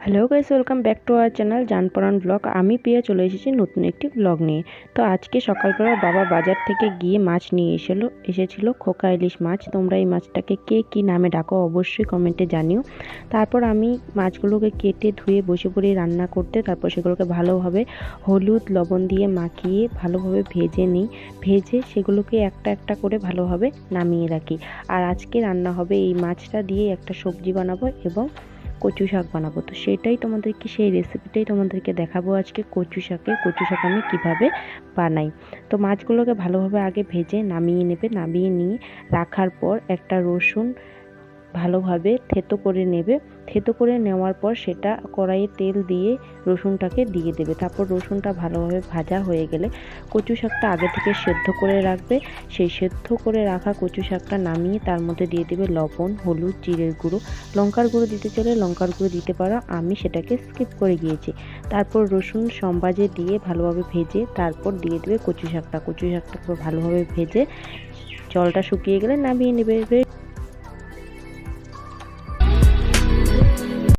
Hello guys welcome back to our channel জানপরান blog আমি পেয়ে চলে এসেছি নতুন একটি ব্লগ নিয়ে। তো আজকে সকালবেলা বাবা বাজার থেকে গিয়ে মাছ নিয়ে এসেলো, এসেছিল খোকা ইলিশ মাছ। তোমরা এই মাছটাকে কে কি নামে ডাকো অবশ্যই কমেন্টে জানিও। তারপর আমি মাছগুলোকে কেটে ধুয়ে বসে পড়ি রান্না করতে, তারপর সেগুলোকে ভালোভাবে হলুদ লবণ দিয়ে মাখিয়ে ভালোভাবে ভেজে নিই। ভেজে সেগুলোকে একটা একটা করে ভালোভাবে নামিয়ে রাখি। আর আজকে রান্না হবে এই মাছটা দিয়ে একটা সবজি বানাবো এবং কচু শাক বানাবো। তো সেটাই তোমাদেরকে, সেই রেসিপিটাই তোমাদেরকে দেখাবো আজকে কচু শাকে কচু শাক আমি কীভাবে বানাই। তো মাছগুলোকে ভালোভাবে আগে ভেজে নামিয়ে নেবে, নামিয়ে নিয়ে রাখার পর একটা রসুন ভালোভাবে থেতো করে নেবে। থেতো করে নেওয়ার পর সেটা কড়াইয়ে তেল দিয়ে রসুনটাকে দিয়ে দেবে। তারপর রসুনটা ভালোভাবে ভাজা হয়ে গেলে কচু শাকটা আগে থেকে সেদ্ধ করে রাখবে। সেই সেদ্ধ করে রাখা কচু শাকটা নামিয়ে তার মধ্যে দিয়ে দেবে লবণ, হলুদ, জিরের গুঁড়ো। লঙ্কার গুঁড়ো দিতে চলে লঙ্কার গুঁড়ো দিতে পারো। আমি সেটাকে স্কিপ করে গিয়েছি। তারপর রসুন সম্বাজে দিয়ে ভালোভাবে ভেজে তারপর দিয়ে দেবে কচু শাকটা। কচু শাকটা ভালোভাবে ভেজে জলটা শুকিয়ে গেলে নামিয়ে নেবে।